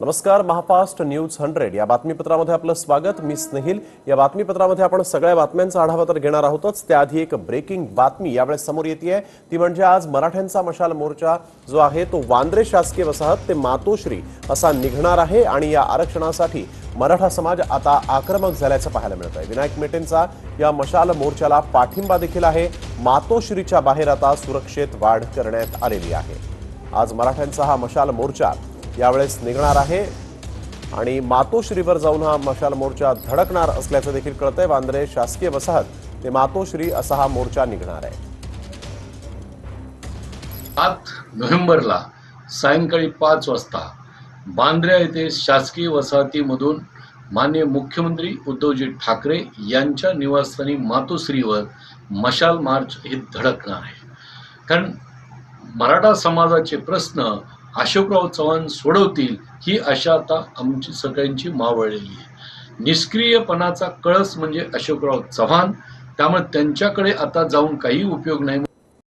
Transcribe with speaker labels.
Speaker 1: नमस्कार महापास्ट news hundred. या बातमीपत्रामध्ये आपलं स्वागत. मी स्नेहिल. या बातमीपत्रामध्ये आपण सगळ्या बातम्यांचा आढावा तर घेणार आहोतच. त्याआधी एक ब्रेकिंग बातमी यावेळेस समोर येते ती म्हणजे आज मराठ्यांचा मशाल मोर्चा जो आहे तो वांद्रे शासकीय वसाहत ते मातोश्री असा निघणार आहे आणि या आरक्षणासाठी मराठा समाज आता आक्रमक झाल्याचं पाहायला मिळत आहे विनायक मेटेंचा या मशाल मोर्चाला पाठिंबा देखील आहे. मातोश्रीच्या बाहेर आता सुरक्षेत वाढ करण्यात आलेली आहे. आज मराठ्यांचा हा मशाल मोर्चा यावेळेस निघणार आहे. आणि मातोश्रीवर जाऊन हा मशाल मोर्चा धडकणार असल्याचं देखील कळतंय. वांद्रे शासकीय वसाहत ते मातोश्री असा हा मोर्चा निघणार आहे.
Speaker 2: सात नोव्हेंबरला सायंकाळी पाच वाजता बांद्र्या येथे शासकीय वसाहतीमधून माननीय मुख्यमंत्री उद्धवजी ठाकरे यांच्या निवासस्थानी मातोश्रीवर मशाल मार्च हे धडकणार आहे. कारण मराठा समाजाचे प्रश्न अशोकराव चव्हाण सोडवतील ही आशा आता आमची सगळ्यांची मावळलेली आहे. निष्क्रियपणाचा कळस म्हणजे अशोकराव चव्हाण. त्यामुळे त्यांच्याकडे आता जाऊन काही उपयोग नाही.